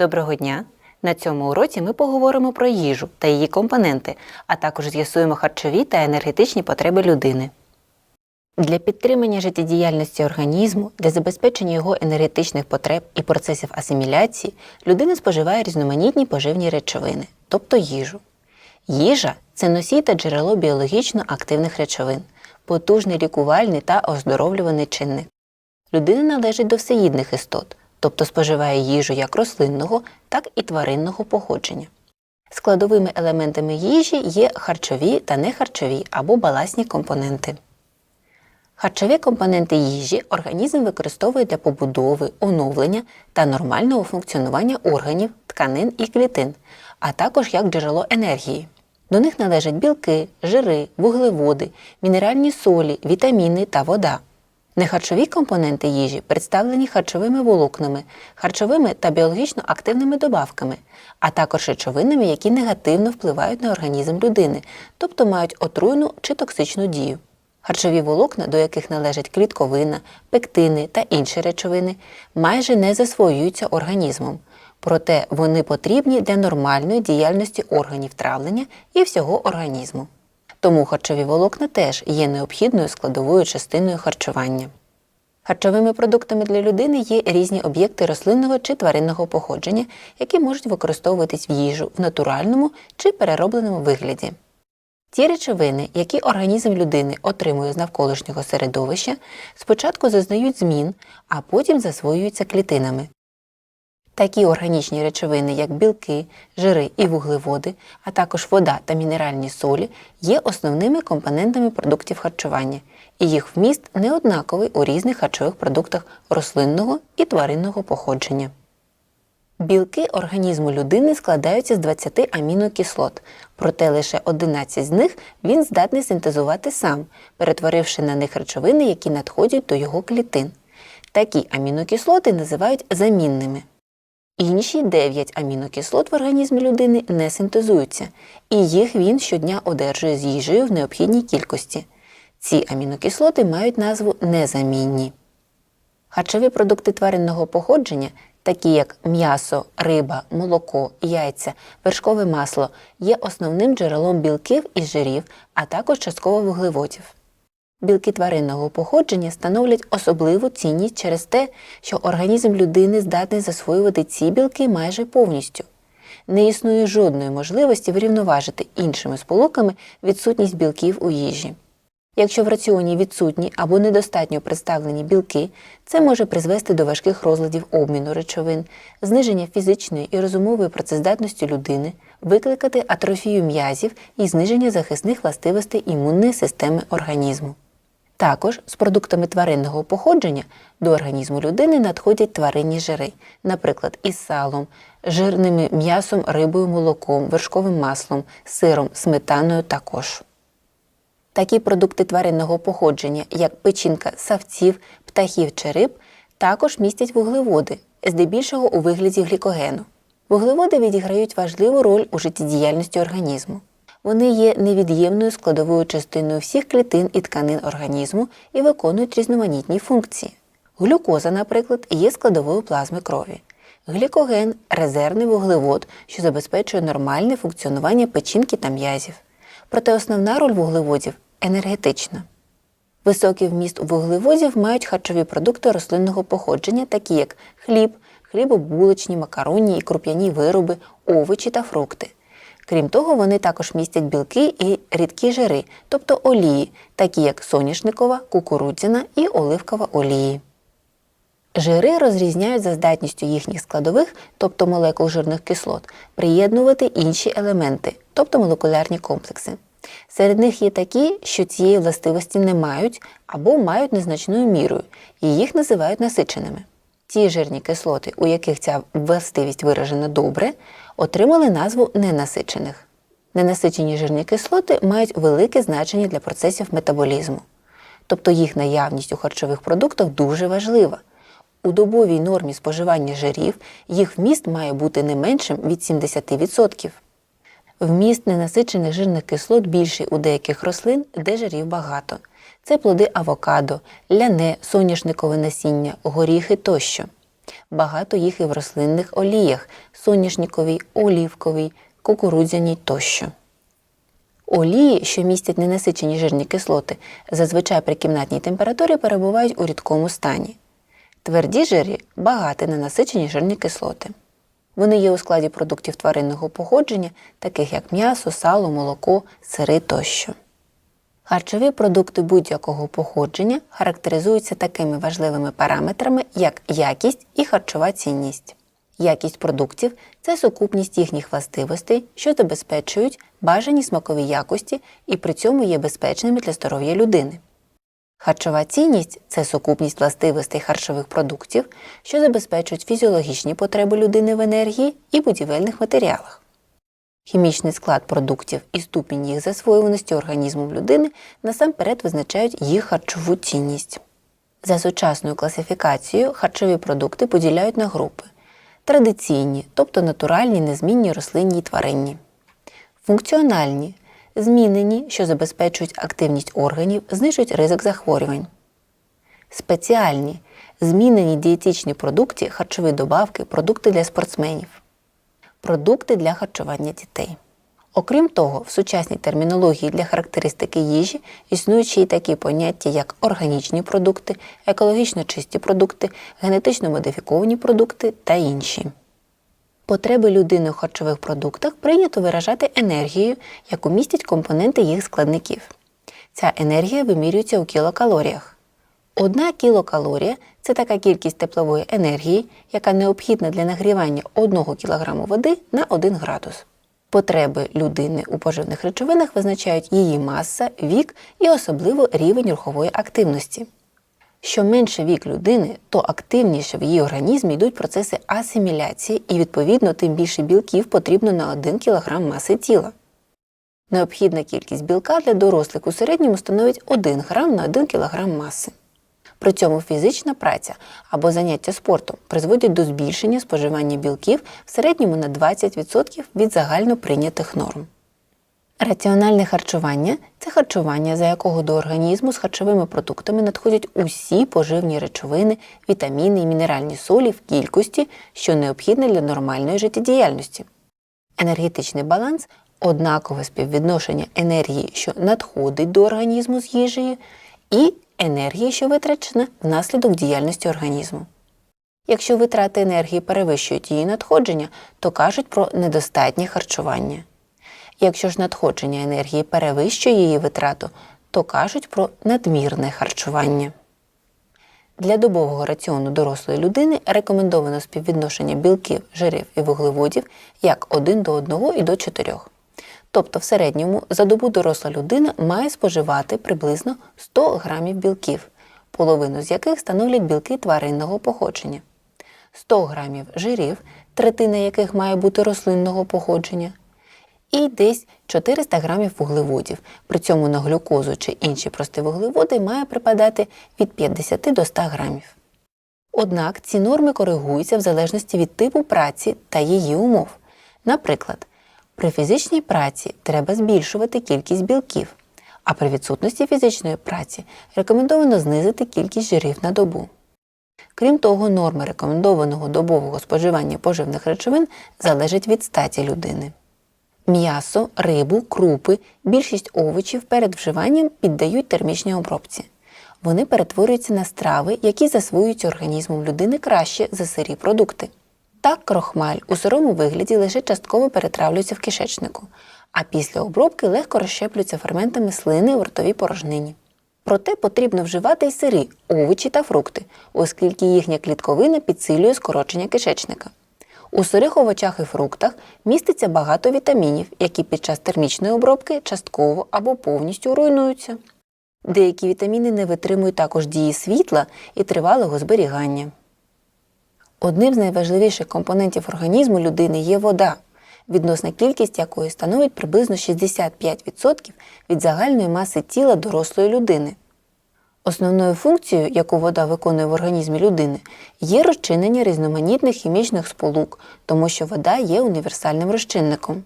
Доброго дня! На цьому уроці ми поговоримо про їжу та її компоненти, а також з'ясуємо харчові та енергетичні потреби людини. Для підтримання життєдіяльності організму, для забезпечення його енергетичних потреб і процесів асиміляції людина споживає різноманітні поживні речовини, тобто їжу. Їжа це носій та джерело біологічно активних речовин, потужний лікувальний та оздоровлюваний чинник. Людина належить до всеїдних істот, тобто споживає їжу як рослинного, так і тваринного походження. Складовими елементами їжі є харчові та нехарчові або баласні компоненти. Харчові компоненти їжі організм використовує для побудови, оновлення та нормального функціонування органів, тканин і клітин, а також як джерело енергії. До них належать білки, жири, вуглеводи, мінеральні солі, вітаміни та вода. Нехарчові компоненти їжі представлені харчовими волокнами, харчовими та біологічно активними добавками, а також речовинами, які негативно впливають на організм людини, тобто мають отруйну чи токсичну дію. Харчові волокна, до яких належать клітковина, пектини та інші речовини, майже не засвоюються організмом, проте вони потрібні для нормальної діяльності органів травлення і всього організму. Тому харчові волокна теж є необхідною складовою частиною харчування. Харчовими продуктами для людини є різні об'єкти рослинного чи тваринного походження, які можуть використовуватись в їжу в натуральному чи переробленому вигляді. Ті речовини, які організм людини отримує з навколишнього середовища, спочатку зазнають змін, а потім засвоюються клітинами. Такі органічні речовини, як білки, жири і вуглеводи, а також вода та мінеральні солі, є основними компонентами продуктів харчування, і їх вміст неоднаковий у різних харчових продуктах рослинного і тваринного походження. Білки організму людини складаються з 20 амінокислот, проте лише 11 з них він здатний синтезувати сам, перетворивши на них речовини, які надходять до його клітин. Такі амінокислоти називають замінними. Інші 9 амінокислот в організмі людини не синтезуються, і їх він щодня одержує з їжею в необхідній кількості. Ці амінокислоти мають назву незамінні. Харчові продукти тваринного походження, такі як м'ясо, риба, молоко, яйця, вершкове масло, є основним джерелом білків і жирів, а також частково вуглеводів. Білки тваринного походження становлять особливу цінність через те, що організм людини здатний засвоювати ці білки майже повністю. Не існує жодної можливості врівноважити іншими сполуками відсутність білків у їжі. Якщо в раціоні відсутні або недостатньо представлені білки, це може призвести до важких розладів обміну речовин, зниження фізичної і розумової працездатності людини, викликати атрофію м'язів і зниження захисних властивостей імунної системи організму. Також з продуктами тваринного походження до організму людини надходять тваринні жири, наприклад, із салом, жирними м'ясом, рибою, молоком, вершковим маслом, сиром, сметаною також. Такі продукти тваринного походження, як печінка савців, птахів чи риб, також містять вуглеводи, здебільшого у вигляді глікогену. Вуглеводи відіграють важливу роль у життєдіяльності організму. Вони є невід'ємною складовою частиною всіх клітин і тканин організму і виконують різноманітні функції. Глюкоза, наприклад, є складовою плазми крові. Глікоген резервний вуглевод, що забезпечує нормальне функціонування печінки та м'язів. Проте основна роль вуглеводів енергетична. Високий вміст вуглеводів мають харчові продукти рослинного походження, такі як хліб, хлібобулочні, макаронні і круп'яні вироби, овочі та фрукти. Крім того, вони також містять білки і рідкі жири, тобто олії, такі як соняшникова, кукурудзяна і оливкова олії. Жири розрізняють за здатністю їхніх складових, тобто молекул жирних кислот, приєднувати інші елементи, тобто молекулярні комплекси. Серед них є такі, що цієї властивості не мають або мають незначною мірою, і їх називають насиченими. Ті жирні кислоти, у яких ця властивість виражена добре, отримали назву ненасичених. Ненасичені жирні кислоти мають велике значення для процесів метаболізму, тобто їх наявність у харчових продуктах дуже важлива. У добовій нормі споживання жирів їх вміст має бути не меншим від 70%. Вміст ненасичених жирних кислот більший у деяких рослин, де жирів багато. Це плоди авокадо, ляне, соняшникове насіння, горіхи тощо. Багато їх і в рослинних оліях соняшниковій, олівковій, кукурудзяній тощо. Олії, що містять ненасичені жирні кислоти, зазвичай при кімнатній температурі перебувають у рідкому стані. Тверді жирі багаті на насичені жирні кислоти. Вони є у складі продуктів тваринного походження, таких як м'ясо, сало, молоко, сири тощо. Харчові продукти будь-якого походження характеризуються такими важливими параметрами, як якість і харчова цінність. Якість продуктів це сукупність їхніх властивостей, що забезпечують бажані смакові якості і при цьому є безпечними для здоров'я людини. Харчова цінність це сукупність властивостей харчових продуктів, що забезпечують фізіологічні потреби людини в енергії і будівельних матеріалах. Хімічний склад продуктів і ступінь їх засвоюваності організмом людини насамперед визначають їх харчову цінність. За сучасною класифікацією харчові продукти поділяють на групи традиційні, тобто натуральні, незмінні рослинні і тваринні, функціональні, змінені, що забезпечують активність органів, знижують ризик захворювань, спеціальні, змінені дієтичні продукти, харчові добавки, продукти для спортсменів, продукти для харчування дітей. Окрім того, в сучасній термінології для характеристики їжі існують ще й такі поняття, як органічні продукти, екологічно чисті продукти, генетично модифіковані продукти та інші. Потреби людини у харчових продуктах прийнято виражати енергією, яку містять компоненти їх складників. Ця енергія вимірюється у кілокалоріях. Одна кілокалорія це така кількість теплової енергії, яка необхідна для нагрівання 1 кг води на 1 градус. Потреби людини у поживних речовинах визначають її маса, вік і особливо рівень рухової активності. Що менше вік людини, то активніше в її організмі йдуть процеси асиміляції і, відповідно, тим більше білків потрібно на 1 кг маси тіла. Необхідна кількість білка для дорослих у середньому становить 1 грам на 1 кг маси. При цьому фізична праця або заняття спортом призводять до збільшення споживання білків в середньому на 20% від загально прийнятих норм. Раціональне харчування це харчування, за якого до організму з харчовими продуктами надходять усі поживні речовини, вітаміни і мінеральні солі в кількості, що необхідне для нормальної життєдіяльності. Енергетичний баланс однакове співвідношення енергії, що надходить до організму з їжею, і енергії, що витрачена внаслідок діяльності організму. Якщо витрати енергії перевищують її надходження, то кажуть про недостатнє харчування. Якщо ж надходження енергії перевищує її витрату, то кажуть про надмірне харчування. Для добового раціону дорослої людини рекомендовано співвідношення білків, жирів і вуглеводів як 1 до 1 і до 4. Тобто в середньому за добу доросла людина має споживати приблизно 100 грамів білків, половину з яких становлять білки тваринного походження, 100 грамів жирів, третина яких має бути рослинного походження, і десь 400 грамів вуглеводів. При цьому на глюкозу чи інші прості вуглеводи має припадати від 50 до 100 грамів. Однак ці норми коригуються в залежності від типу праці та її умов. Наприклад, при фізичній праці треба збільшувати кількість білків, а при відсутності фізичної праці рекомендовано знизити кількість жирів на добу. Крім того, норми рекомендованого добового споживання поживних речовин залежать від статі людини. М'ясо, рибу, крупи, більшість овочів перед вживанням піддають термічній обробці. Вони перетворюються на страви, які засвоюються організмом людини краще за сирі продукти. Так, крохмаль у сирому вигляді лише частково перетравлюється в кишечнику, а після обробки легко розщеплюється ферментами слини у ротовій порожнині. Проте потрібно вживати й сирі, овочі та фрукти, оскільки їхня клітковина підсилює скорочення кишечника. У сирих овочах і фруктах міститься багато вітамінів, які під час термічної обробки частково або повністю руйнуються. Деякі вітаміни не витримують також дії світла і тривалого зберігання. Одним з найважливіших компонентів організму людини є вода, відносна кількість якої становить приблизно 65% від загальної маси тіла дорослої людини. Основною функцією, яку вода виконує в організмі людини, є розчинення різноманітних хімічних сполук, тому що вода є універсальним розчинником.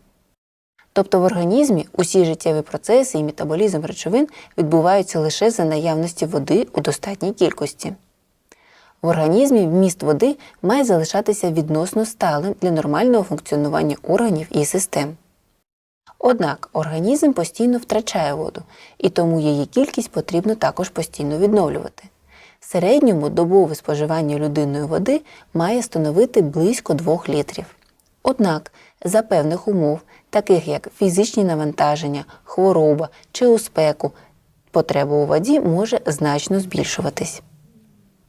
Тобто в організмі усі життєві процеси і метаболізм речовин відбуваються лише за наявності води у достатній кількості. В організмі вміст води має залишатися відносно сталим для нормального функціонування органів і систем. Однак організм постійно втрачає воду, і тому її кількість потрібно також постійно відновлювати. В середньому добове споживання людиною води має становити близько 2 літрів. Однак за певних умов, таких як фізичні навантаження, хвороба чи у спеку, потреба у воді може значно збільшуватись.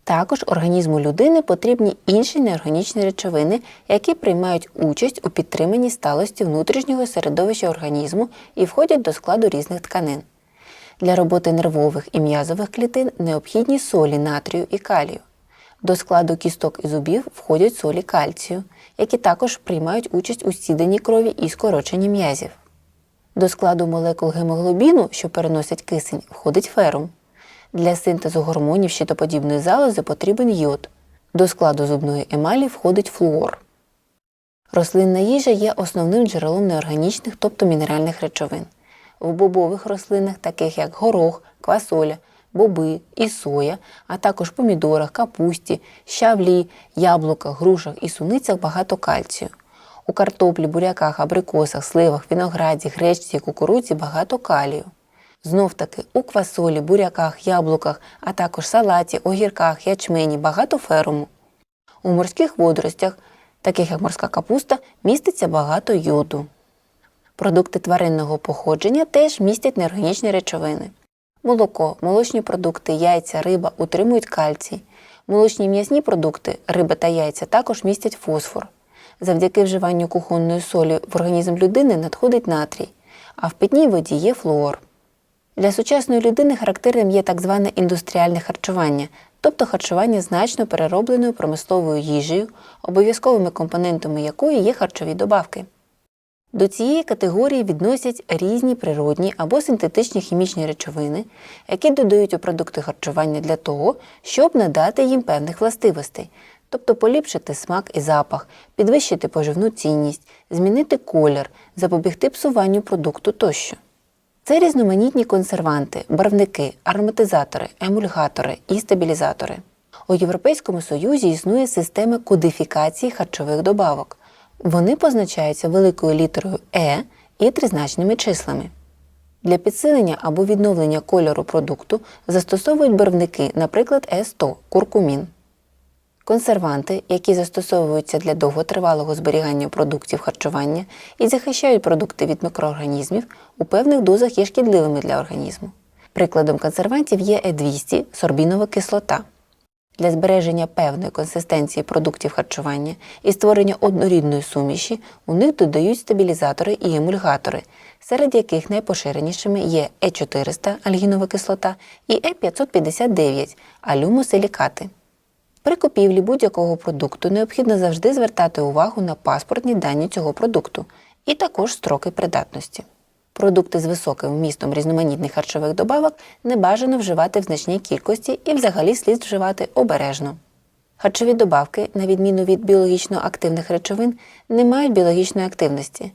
Також організму людини потрібні інші неорганічні речовини, які приймають участь у підтриманні сталості внутрішнього середовища організму і входять до складу різних тканин. Для роботи нервових і м'язових клітин необхідні солі натрію і калію. До складу кісток і зубів входять солі кальцію, які також приймають участь у сіданні крові і скороченні м'язів. До складу молекул гемоглобіну, що переносять кисень, входить ферум. Для синтезу гормонів щитоподібної залози потрібен йод. До складу зубної емалі входить флуор. Рослинна їжа є основним джерелом неорганічних, тобто мінеральних речовин. В бобових рослинах, таких як горох, квасоля, боби і соя, а також помідорах, капусті, щавлі, яблуках, грушах і суницях багато кальцію. У картоплі, буряках, абрикосах, сливах, винограді, гречці і кукурудзі багато калію. Знов таки у квасолі, буряках, яблуках, а також салаті, огірках, ячмені багато феруму. У морських водоростях, таких як морська капуста, міститься багато йоду. Продукти тваринного походження теж містять неорганічні речовини. Молоко, молочні продукти, яйця, риба утримують кальцій. Молочні м'ясні продукти, риба та яйця також містять фосфор. Завдяки вживанню кухонної солі в організм людини надходить натрій, а в питній воді є флуор. Для сучасної людини характерним є так зване індустріальне харчування, тобто харчування значно переробленою промисловою їжею, обов'язковими компонентами якої є харчові добавки. До цієї категорії відносять різні природні або синтетичні хімічні речовини, які додають у продукти харчування для того, щоб надати їм певних властивостей, тобто поліпшити смак і запах, підвищити поживну цінність, змінити колір, запобігти псуванню продукту тощо. Це різноманітні консерванти, барвники, ароматизатори, емульгатори і стабілізатори. У Європейському Союзі існує система кодифікації харчових добавок. Вони позначаються великою літерою Е і тризначними числами. Для підсилення або відновлення кольору продукту застосовують барвники, наприклад, Е100 куркумін. Консерванти, які застосовуються для довготривалого зберігання продуктів харчування і захищають продукти від мікроорганізмів, у певних дозах є шкідливими для організму. Прикладом консервантів є Е200 сорбінова кислота. Для збереження певної консистенції продуктів харчування і створення однорідної суміші у них додають стабілізатори і емульгатори, серед яких найпоширенішими є Е400 альгінова кислота і Е559 алюмосилікати. При купівлі будь-якого продукту необхідно завжди звертати увагу на паспортні дані цього продукту і також строки придатності. Продукти з високим вмістом різноманітних харчових добавок не бажано вживати в значній кількості і взагалі слід вживати обережно. Харчові добавки, на відміну від біологічно активних речовин, не мають біологічної активності.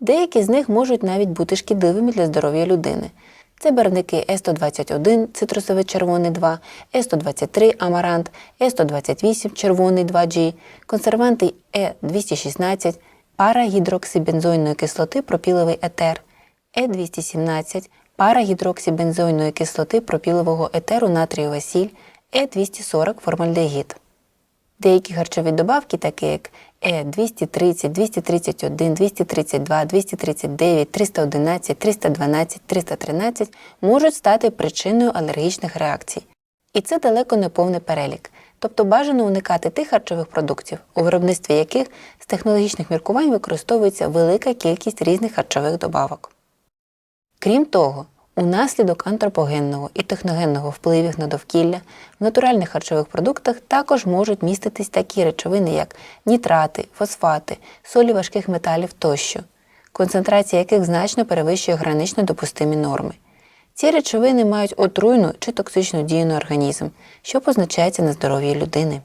Деякі з них можуть навіть бути шкідливими для здоров'я людини. Це барвники Е121 цитрусовий червоний 2, Е123 амарант, Е128 червоний 2G, консерванти Е216, пара гідроксибензойної кислоти пропіловий етер, Е217, пара гідроксибензойної кислоти пропілового етеру натрієва сіль, Е240 формальдегід. Деякі харчові добавки, такі як Е 230, 231, 232, 239, 311, 312, 313 можуть стати причиною алергічних реакцій. І це далеко не повний перелік. Тобто бажано уникати тих харчових продуктів, у виробництві яких з технологічних міркувань використовується велика кількість різних харчових добавок. Крім того, Унаслідок антропогенного і техногенного впливів на довкілля в натуральних харчових продуктах також можуть міститись такі речовини, як нітрати, фосфати, солі важких металів тощо, концентрація яких значно перевищує гранично допустимі норми. Ці речовини мають отруйну чи токсичну дію на організм, що позначається на здоров'ї людини.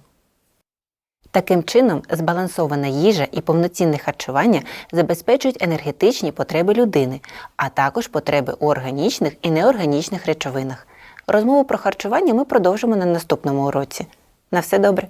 Таким чином, збалансована їжа і повноцінне харчування забезпечують енергетичні потреби людини, а також потреби у органічних і неорганічних речовинах. Розмову про харчування ми продовжимо на наступному уроці. На все добре!